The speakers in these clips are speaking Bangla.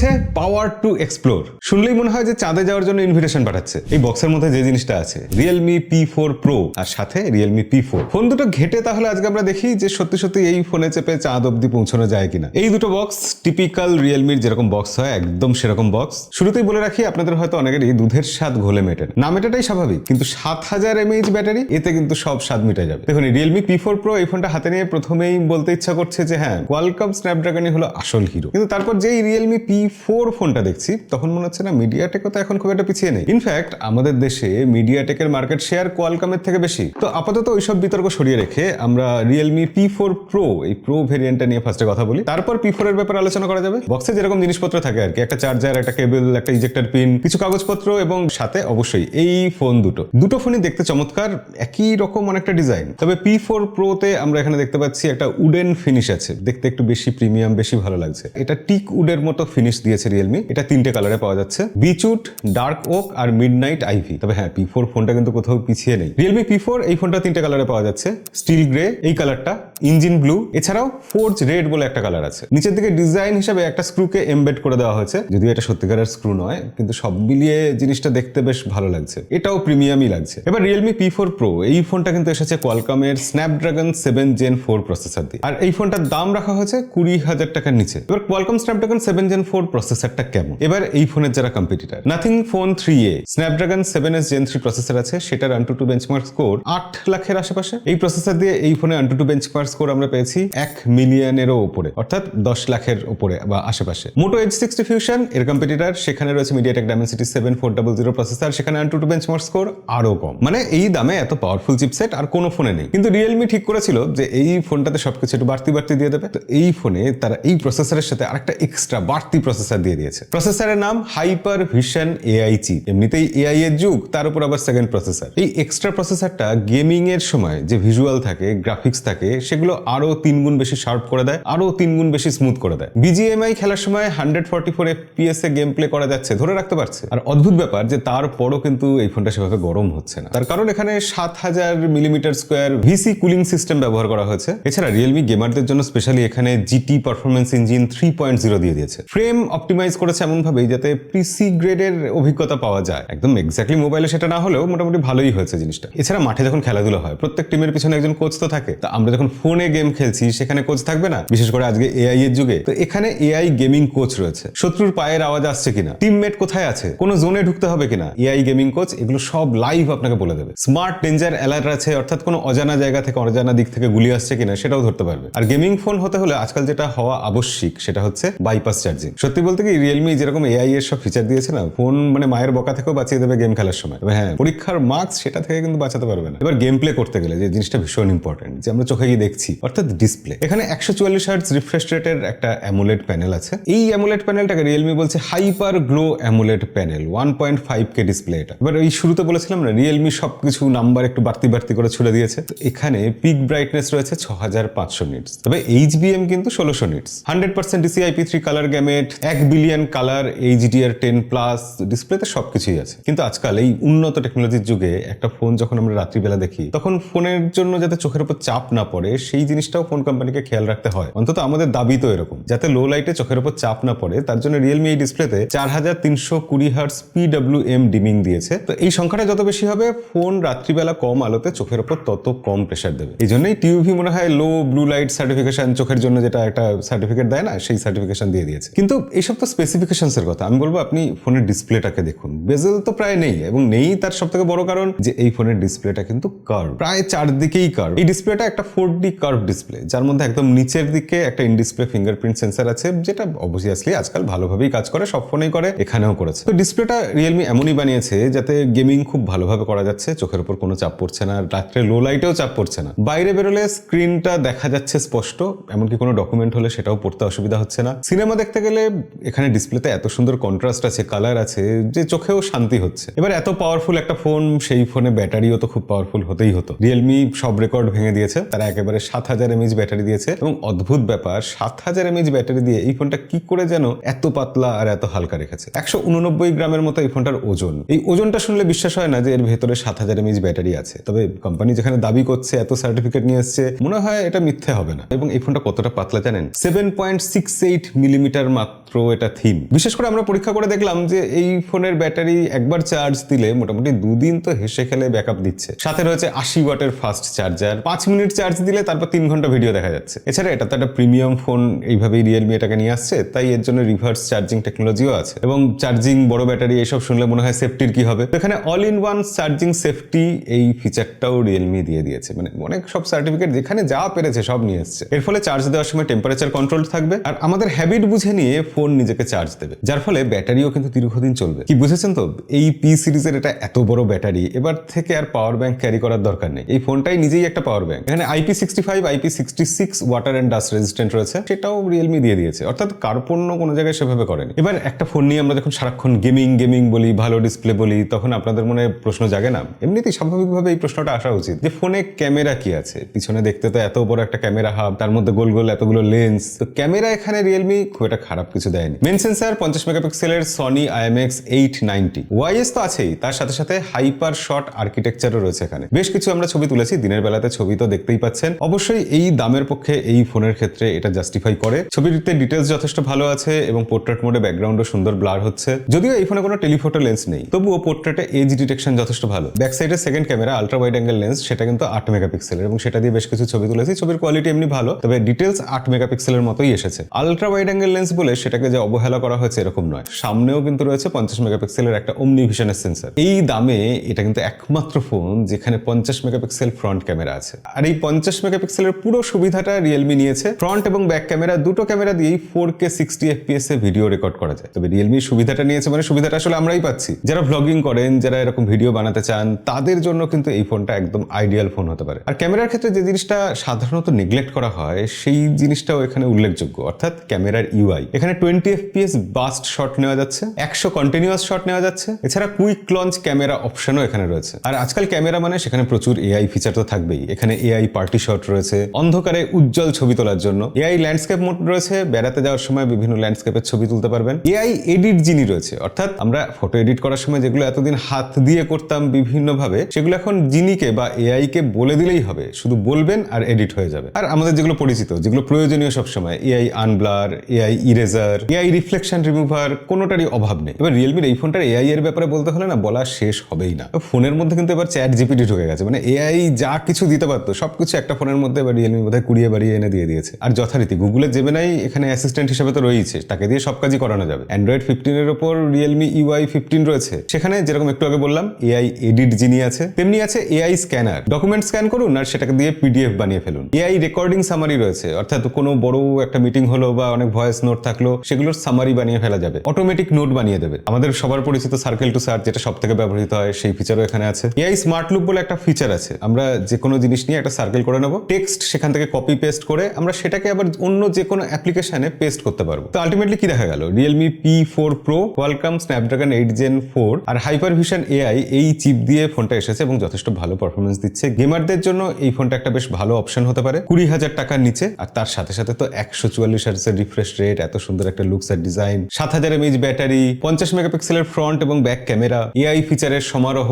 বলছে পাওয়ার টু এক্সপ্লোর শুনলেই মনে হয় যে চাঁদে যাওয়ার জন্য ইনভিটেশন পাঠাচ্ছে। এই বক্সের মধ্যে যে জিনিসটা আছে রিয়েলমি পি ফোর প্রো আর সাথে রিয়েলমি পি ফোর ফোন দুটো ঘেটে তাহলে আজকে আমরা দেখি যে সত্যি সত্যি এই ফোনে চেপে চাঁদ অব্দি পৌঁছানো যায় কিনা। এই দুটো বক্স টিপিক্যাল রিয়েলমির যেরকম বক্স হয়, একদম সেরকম বক্স শুরুতেই বলে রাখি, আপনাদের হয়তো অনেকেরই দুধের স্বাদ ঘোলে মেটে না। মেটাটাই স্বাভাবিক, কিন্তু সাত হাজার এমএইচ ব্যাটারি, এতে কিন্তু সব স্বাদ মিটে যাবে। দেখুন রিয়েলমি পি ফোর প্রো এই ফোনটা হাতে নিয়ে প্রথমেই বলতে ইচ্ছা করছে যে হ্যাঁ কোয়ালকম স্ন্যাপড্রাগনই হলো আসল হিরো কিন্তু তারপর যেই রিয়েলমি পি ফোর ফোনটা দেখছি, তখন মনে হচ্ছে না মিডিয়াটেকও তো এখন খুব একটা পিছিয়ে নেই। ইনফ্যাক্ট আমাদের দেশে মিডিয়াটেকের মার্কেট শেয়ার কোয়ালকমের থেকে বেশি। তো আপাতত ওইসব বিতর্ক সরিয়ে রেখে আমরা রিয়েলমি পি ফোর প্রো এই প্রো ভেরিয়েন্টটা নিয়ে ফার্স্টে কথা বলি। তারপর পি ফোর এর ব্যাপারে আলোচনা করা যাবে। বক্সে যেরকম জিনিসপত্র থাকে আর কি, একটা চার্জার একটা কেবল একটা ইজেক্টার পিন কিছু কাগজপত্র এবং সাথে অবশ্যই এই ফোন দুটো। দুটো ফোনই দেখতে চমৎকার, একই রকম অনেকটা ডিজাইন তবে পি ফোর প্রোতে আমরা এখানে দেখতে পাচ্ছি একটা উডেন ফিনিশ আছে। দেখতে একটু বেশি প্রিমিয়াম বেশি ভালো লাগছে। এটা টিক উডের মতো ফিনিশ দিয়েছে রিয়েলমি এটা তিনটে কালারে পাওয়া যাচ্ছে। বিচুট ডার্ক ওক আর মিড নাইট আইভি তবে হ্যাঁ পি ফোর ফোনটা কিন্তু কোথাও পিছিয়ে নেই। রিয়েলমি পি এই ফোনটা তিনটে কালারে পাওয়া যাচ্ছে। স্টিল গ্রে এই কালারটা ইঞ্জিন ব্লু, এছাড়াও ফোর্জ রেড বলে একটা কালার আছে। নিচের দিকে ডিজাইন হিসেবে একটা স্ক্রুকে এমবেড করে দেওয়া হয়েছে। যদিও এটা সত্যিকারের স্ক্রু নয়, কিন্তু সব মিলিয়ে জিনিসটা দেখতে বেশ ভালো লাগছে। এটাও প্রিমিয়ামই লাগছে। এবার রিয়েলমি পি ফোর প্রো এই ফোনটা কিন্তু এসেছে কোয়ালকমের Snapdragon seven gen four processor দিয়ে। আর এই ফোনটার দাম রাখা হয়েছে কুড়ি হাজার টাকার নিচে। এবার Qualcomm Snapdragon seven gen four প্রসেসরটা কেমন? এবার এই ফোনের যারা competitor nothing phone three A Snapdragon seven S gen three processor আছে, সেটার আন্টু টু বেঞ্চমার্ক স্কোর আট লাখের আশেপাশে। এই প্রসেসর দিয়ে এই ফোনে আন্টু টু বেঞ্চমার্ক স্কোর আমরা পেয়েছি এক মিলিয়নেরও উপরে, অর্থাৎ দশ লাখের উপরে বা আশেপাশে। মোটো এইচ সিক্সটি ফিউশন এর কম্পিটিটার সেখানে রয়েছে MediaTek Dimensity seven four double zero processor সেখানে আন্টু টু বেঞ্চমার্ক স্কোর আরও কম। মানে এই দামে এত পাওয়ারফুল চিপসেট আর কোনো ফোনে নেই। কিন্তু রিয়েলমি ঠিক করেছিল যে এই ফোনটাতে সবকিছু একটু বাড়তি বাড়তি দিয়ে দেবে। তো এই ফোনে তারা এই প্রসেসরের সাথে আরেকটা এক্সট্রা বাড়তি প্রসেসর দিয়ে দিয়েছে। প্রসেসরের নাম হাইপার ভিশন এআই চিপ এমনিতেই এআই এর যুগ, তার উপর আবার সেকেন্ড প্রসেসর এই এক্সট্রা প্রসেসরটা গেমিং এর সময় যে ভিজুয়াল থাকে গ্রাফিক্স থাকে সেগুলো আরও তিন গুণ বেশি শার্প করে দেয়, আরও তিন গুণ বেশি স্মুথ করে দেয়। বিজিএমআই খেলার সময় হান্ড্রেড ফর্টি ফোর এফপিএস এ গেম প্লে করা যাচ্ছে, ধরে রাখতে পারছে। আর অদ্ভুত ব্যাপার যে তারপরও কিন্তু এই ফোনটা সেভাবে গরম হচ্ছে না। তার কারণ এখানে সাত হাজার millimetre square VC cooling system ব্যবহার করা হয়েছে। এছাড়া রিয়েলমি গেমারদের জন্য স্পেশালি এখানে GT performance engine three point zero দিয়ে দিয়েছে। ফ্রেম অপটিমাইজ করেছে এমন ভাবেই যাতে পিসি গ্রেডের অভিজ্ঞতা পাওয়া যায়। একদম এক্স্যাক্টলি মোবাইলে সেটা না হলেও মোটামুটি ভালোই হয়েছে জিনিসটা। এছাড়া মাঠে যখন খেলাধুলা হয়, প্রত্যেক টিমের পিছনে একজন কোচ তো থাকে। তা আমরা যখন ফোনে গেম খেলছি, সেখানে কোচ থাকবে না, বিশেষ করে আজকে এআই এর যুগে। তো এখানে এআই গেমিং কোচ রয়েছে। শত্রুর পায়ের আওয়াজ আসছে কিনা? টিমমেট কোথায় আছে? কোন জোনে ঢুকতে হবে কিনা? এআই গেমিং কোচ এগুলো সব লাইভ আপনাকে বলে দেবে। স্মার্ট ডেঞ্জার অ্যালার্ট আছে, অর্থাৎ কোনো অজানা জায়গা থেকে, অজানা দিক থেকে গুলি আসছে কিনা, সেটাও ধরতে পারবে। আর গেমিং ফোন হতে হলে আজকাল যেটা হওয়া আবশ্যিক, সেটা হচ্ছে বাইপাস চার্জিং সত্যি বলতে কি রিয়েলমি যেরকম এআই এর সব ফিচার দিয়েছে না ফোন মানে মায়ের বকা থেকেও বাঁচিয়ে দেবে গেম খেলার সময়। হ্যাঁ পরীক্ষার মার্কস সেটা থেকে কিন্তু বাঁচাতে পারবে না। এবার গেম প্লে করতে গেলে যে জিনিসটা ভীষণ ইম্পর্টেন্ট যে আমরা চোখে গিয়ে দেখছি, অর্থাৎ ডিসপ্লে এখানে একশো চুয়াল্লিশ হার্টস রিফ্রেশ রেটের একটা অ্যামুলেট প্যানেল আছে। এই অ্যামুলেট প্যানেলটাকে রিয়েলমি বলছে hyper glow AMOLED panel one point five K display এটা। এবার এই শুরুতে বলেছিলাম না রিয়েলমি সবকিছু নাম্বার একটু বাড়তি বাড়তি করে ছুড়ে দিয়েছে। তো এখানে পিক ব্রাইটনেস রয়েছে ছ হাজার পাঁচশো নিটস তবে এইচ এইচবিএম কিন্তু ষোলোশো nits hundred percent DCIP three colour gamut এক billion colour HDR ten plus ডিসপ্লেতে সবকিছুই আছে। কিন্তু আজকাল এই উন্নত টেকনোলজির যুগে একটা ফোন যখন আমরা রাত্রিবেলা দেখি, তখন ফোনের জন্য যাতে চোখের উপর চাপ না পড়ে সেই জিনিসটাও ফোন কোম্পানিকে খেয়াল রাখতে হয়। অন্তত আমাদের দাবি তো এরকম। যাতে লো লাইটে চোখের উপর চাপ না পড়ে, তার জন্য রিয়েলমি এই ডিসপ্লেতে চার হাজার তিনশো কুড়ি হার্টস পিডব্লিউ এম ডিমিং দিয়েছে। তো এই সংখ্যাটা যত বেশি হবে ফোন রাত্রিবেলা কম আলোতে চোখের উপর তত কম প্রেশার দেবে। এই জন্যই টিউভি মনে হয় লো ব্লু লাইট সার্টিফিকেশন চোখের জন্য যেটা একটা সার্টিফিকেট দেয় না, সেই সার্টিফিকেশন দিয়ে দিয়েছে। কিন্তু এইসব তো স্পেসিফিকেশনস এর কথা। আমি বলব আপনি ফোনের ডিসপ্লেটাকে দেখুন। বেজেল তো প্রায় নেই এবং নেই তার সব থেকে বড় কারণ যে এই ফোনের ডিসপ্লেটা কিন্তু কার্ভ প্রায় চারদিকেই কার্ভ এই ডিসপ্লেটা একটা ফোর ডি কার্ভ ডিসপ্লে যার মধ্যে একদম নিচের দিকে একটা ইন ডিসপ্লে ফিঙ্গারপ্রিন্ট সেন্সার আছে, যেটা অবভিয়াসলি আজকাল ভালোভাবেই কাজ করে, সব ফোনেই করে, এখানেও করেছে। তো ডিসপ্লেটা রিয়েলমি এমনই বানিয়েছে, যাতে গেমিং খুব ভালোভাবে করা যাচ্ছে, চোখের উপর কোনো চাপ পড়ছে না, রাত্রে লো লাইটেও চাপ পড়ছে না। বাইরে বেরোলে স্ক্রিনটা দেখা যাচ্ছে স্পষ্ট, এমনকি কোনো ডকুমেন্ট হলে সেটাও পড়তে অসুবিধা হচ্ছে না। সিনেমা দেখতে গেলে এখানে ডিসপ্লেতে এত সুন্দর কন্ট্রাস্ট আছে কালার আছে, যে চোখেও শান্তি হচ্ছে। এবার এত পাওয়ারফুল একটা ফোন সেই ফোনে ব্যাটারিও তো খুব পাওয়ারফুল হতেই হতো। রিয়েলমি সব রেকর্ড ভেঙে দিয়েছে, তারা একেবারে একেবারে সাত হাজার এমএইচ ব্যাটারি দিয়েছে এবং অদ্ভুত ব্যাপার, সাত হাজার এমএইচ ব্যাটারি দিয়ে এই ফোনটা কি করে যেন এত পাতলা আর এত হালকা রেখেছে? একশো উননব্বই গ্রামের মতো এই ফোনটার ওজন। এই ওজনটা শুনলে বিশ্বাস হয় না যে এর ভেতরে সাত হাজার এমএইচ ব্যাটারি আছে। তবে কোম্পানি যেখানে দাবি করছে, এত সার্টিফিকেট নিয়ে এসছে, মনে হয় এটা মিথ্যে হবে না। এবং এই ফোনটা কতটা পাতলা জানেন? Seven point six eight millimetre মাত্র এটা থিন বিশেষ করে আমরা পরীক্ষা করে দেখলাম যে এই ফোনের ব্যাটারি একবার চার্জ দিলে মোটামুটি দুদিন তো হেসে খেলে ব্যাকআপ দিচ্ছে। সাথে রয়েছে আশি ওয়াটের ফাস্ট চার্জার পাঁচ মিনিট চার্জ দিলে তারপর তিন ঘণ্টা ভিডিও দেখা যাচ্ছে। এছাড়া এটা তো একটা প্রিমিয়াম ফোন এইভাবেই রিয়েলমি এটাকে নিয়ে আসছে, তাই এর জন্য রিভার্স চার্জিং টেকনোলজিও আছে। এবং চার্জিং বড় ব্যাটারি এসব শুনলে মনে হয় সেফটির কি হবে? এখানে all in one charging safety এই ফিচারটাও রিয়েলমি দিয়ে দিয়েছে। মানে অনেক সব সার্টিফিকেট যেখানে যা পেরেছে সব নিয়ে এসছে। এর ফলে চার্জ দেওয়ার সময় টেম্পারেচার কন্ট্রোল থাকবে। আর আমাদের হ্যাবিট বুঝে নিয়ে ফোন নিজেকে চার্জ দেবে। যার ফলে ব্যাটারিও কিন্তু দীর্ঘদিন চলবে। কি বুঝেছেন তো? এই পি সিরিজের এটা এত বড় ব্যাটারি এবার থেকে আর পাওয়ার ব্যাংক ক্যারি করার দরকার নেই। এই ফোনটাই নিজেই একটা পাওয়ার ব্যাংক এখানে IP sixty five IP sixty six water and dust resistant রয়েছে, সেটাও রিয়েলমি দিয়ে দিয়েছে। অর্থাৎ কার্পণ্য কোনো জায়গায় সেভাবে করেনি। এবার একটা ফোন নিয়ে আমরা যখন সারাক্ষণ গেমিং গেমিং বলি, ভালো ডিসপ্লে বলি, তখন আপনাদের মনে প্রশ্ন জাগে না? এমনিতেই স্বাভাবিকভাবে এই প্রশ্নটা আসা উচিত। যে ফোনে ক্যামেরা কি আছে? পিছনে দেখতে তো এত বড় একটা ক্যামেরা হাব তার মধ্যে গোল গোল এতগুলো লেন্স তো ক্যামেরা এখানে রিয়েলমি খুব একটা খারাপ কিছু দেয়নি। মেন সেন্সার পঞ্চাশ মেগাপিক্সেলের Sony IMX eight ninety YS তো আছেই, তার সাথে সাথে হাইপার শট আর্কিটেকচারও রয়েছে এখানে। বেশ কিছু আমরা ছবি তুলেছি, দিনের বেলাতে ছবি তো দেখতেই পাচ্ছেন। অবশ্যই এই দামের পক্ষে এই ফোনের ক্ষেত্রে এটা জাস্টিফাই করে। ছবিটিতে ডিটেলস যথেষ্ট ভালো আছে এবং পোর্ট্রেট মোডে ব্যাকগ্রাউন্ডও সুন্দর ব্লার হচ্ছে। যদিও এই ফোনে কোনো টেলিফোটো লেন্স নেই, তবুও পোর্ট্রেটে এজ ডিটেকশন যথেষ্ট ভালো। ব্যাক সাইডের second camera ultra wide angle lens সেটা কিন্তু আট মেগাপিক্সেলের এবং সেটা দিয়ে বেশ কিছু ছবি তুলেছি। ছবির কোয়ালিটি এমনি ভালো, তবে ডিটেলস আট মেগাপিক্সেলের মতোই এসেছে। আলট্রা ওয়াইড অ্যাঙ্গেল লেন্স বলে সেটাকে যে অবহেলা করা হয়েছে এরকম নয়। সামনেও কিন্তু রয়েছে পঞ্চাশ মেগাপিক্সেলের একটা অমনি ভিশনের সেন্সার এই দামে এটা কিন্তু একমাত্র ফোন যেখানে পঞ্চাশ মেগাপিক্সেল ফ্রন্ট ক্যামেরা আছে। আর এই পঞ্চাশ মেগাপিক্সেলের পুরো সুবিধাটা রিয়েলমি নিয়েছে। ফ্রন্ট এবং ব্যাক ক্যামেরা দুটো ক্যামেরা দিয়েই ফোর কে সিক্সটি এফপিএস এ ভিডিও রেকর্ড করা যায়। তবে রিয়েলমি সুবিধাটা নিয়েছে মানে সুবিধাটা আসলে আমরাই পাচ্ছি। যারা ব্লগিং করেন, যারা এরকম ভিডিও বানাতে চান, তাদের জন্য কিন্তু এই ফোনটা একদম আইডিয়াল ফোন হতে পারে। আর ক্যামেরার ক্ষেত্রে যে জিনিসটা সাধারণত নেগলেক্ট করা হয়, সেই জিনিসটাও এখানে উল্লেখযোগ্য। অর্থাৎ ক্যামেরার ইউআই এখানে টোয়েন্টি এফপিএস বাস্ট শট নেওয়া যাচ্ছে, একশো কন্টিনিউয়াস শট নেওয়া যাচ্ছে। এছাড়া কুইক লঞ্চ ক্যামেরা অপশনও এখানে রয়েছে। আর আজকাল ক্যামেরা মানে সেখানে প্রচুর এআই ফিচার তো থাকবেই। এখানে এআই পার্টি শট রয়েছে অন্ধকারে উজ্জ্বল ছবি তোলার জন্য। এআই ল্যান্ডস্কেপ মোড রয়েছে, বেড়াতে যাওয়ার সময় বিভিন্ন ল্যান্ডস্কেপের ছবি তুলতে পারবেন। এআই এডিট যিনি রয়েছে, অর্থাৎ আমরা ফটো এডিট করার সময় যেগুলো এতদিন হাত দিয়ে করতাম বিভিন্নভাবে, সেগুলো এখন জিনিকে বা এআই কে বলে দিলেই হবে। শুধু বলবেন আর এডিট হয়ে যাবে। আর আমাদের যেগুলো পরিচিত, যেগুলো প্রয়োজনীয় সবসময় AI unblur AI eraser AI reflection remover কোনোটারই অভাব নেই। এবার রিয়েলমির এই ফোনটার এআই এর ব্যাপারে বলতে হলে না, বলা শেষ হবেই না। ফোনের মধ্যে কিন্তু এবার চ্যাট জিপিটি ঢুকে গেছে। মানে এআই যা কিছু দিতে পারতো, সবকিছু একটা ফোনের মধ্যে এবার রিয়েলমি বোধহয় কুড়িয়ে বাড়িয়ে এনে দিয়ে দিয়েছে। আর যথারীতি গুগলের জেমেনাই এখানে অ্যাসিস্ট্যান্ট হিসেবে তো রয়েছে তাকে দিয়ে সব কাজই করানো যাবে। অ্যান্ড্রয়েড ফিফটিনের ওপর রিয়েলমি ইউআই ফিফটিন রয়েছে। সেখানে যেরকম একটু আগে বললাম এআই এডিট যিনি আছে, তেমনি আছে এআই স্ক্যানার ডকুমেন্ট স্ক্যান করুন আর সেটাকে দিয়ে পিডিএফ বানিয়ে ফেলুন। এআই রেকর্ডিং সামারি রয়েছে, অর্থাৎ কোনো বড় একটা মিটিং হলো বা অনেক ভয়েস নোট থাকল, সেগুলোর সামারি বানিয়ে ফেলা যাবে। অটোমেটিক নোট বানিয়ে দেবে। আমাদের সবার পরিচিত সার্কেল টু সার্চ যেটা সব থেকে ব্যবহৃত হয়, সেই ফিচারও এখানে আছে। এআই স্মার্ট লুপ বলে একটা ফিচার আছে। আমরা যে কোনো জিনিস নিয়ে একটা সার্কেল করে নেব টেক্সট সেখান থেকে কপি পেস্ট করে আমরা সেটাকে আবার অন্য যে কোনো অ্যাপ্লিকেশনে পেস্ট করতে পারব। তো আলটিমেটলি কি দেখা গেল? Realme P four pro Qualcomm Snapdragon eight gen four আর হাইপার ভিশন এআই এই চিপ দিয়ে ফোনটা এসেছে এবং যথেষ্ট ভালো পারফরমেন্স দিচ্ছে। গেমারদের জন্য এই ফোনটা একটা বেশ ভালো অপশন হতে পারে। কুড়ি হাজার টাকার নিচে আর তার সাথে সাথে তো একশো চুয়াল্লিশ হার্সের রিফ্রেশ রেট এত সুন্দর একটা লুকস আর ডিজাইন সাত হাজার এমএইচ ব্যাটারি পঞ্চাশ মেগাপিক্সেলের ফ্রন্ট এবং ব্যাক ক্যামেরা এআই ফিচারের সমারোহ,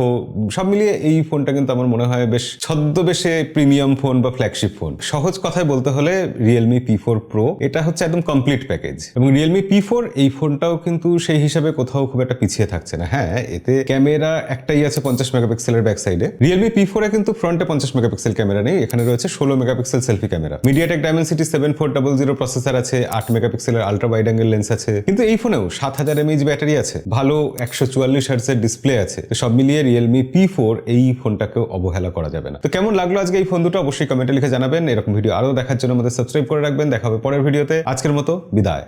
সব মিলিয়ে এই ফোনটা কিন্তু আমার মনে হয় বেশ ছদ্মবেশে প্রিমিয়াম ফোন বা ফ্ল্যাগশিপ ফোন সহজ কথায় বলতে হলে রিয়েলমি পি ফোর প্রো এটা হচ্ছে একদম কমপ্লিট প্যাকেজ এবং রিয়েলমি পি ফোর এই ফোনটাও কিন্তু সেই হিসাবে কোথাও খুব একটা পিছিয়ে থাকছে না। হ্যাঁ এতে ক্যামেরা একটাই আছে পঞ্চাশ মেগাপিক্সেলের ব্যাক সাইডে রিয়েলমি পি ফোরে কিন্তু ফ্রন্টে পঞ্চাশ মেগাপিক্সেল ক্যামেরা নেই, এখানে রয়েছে ষোলো megapixel selfie camera MediaTek Dimensity seven four double zero processor আছে, আট মেগাপিক্সেলের আলট্রা ওয়াইড অ্যাঙ্গেল লেন্স আছে। কিন্তু এই ফোনেও সাত হাজার এমএইচ ব্যাটারি আছে, ভালো একশো চুয়াল্লিশ হার্সের ডিসপ্লে আছে। সব মিলিয়ে রিয়েলমি পি ফোর এই ফোনটাকেও অবহেলা করা যাবে না। তো কেমন লাগল আজকে এই ফোন দুটো? অবশ্যই কমেন্টে লিখে জানাবেন, এরকম ভিডিও আরও দেখার জন্য আমাদের সাবস্ক্রাইব করে রাখবেন। দেখা হবে পরের ভিডিওতে। আজকের মতো বিদায়।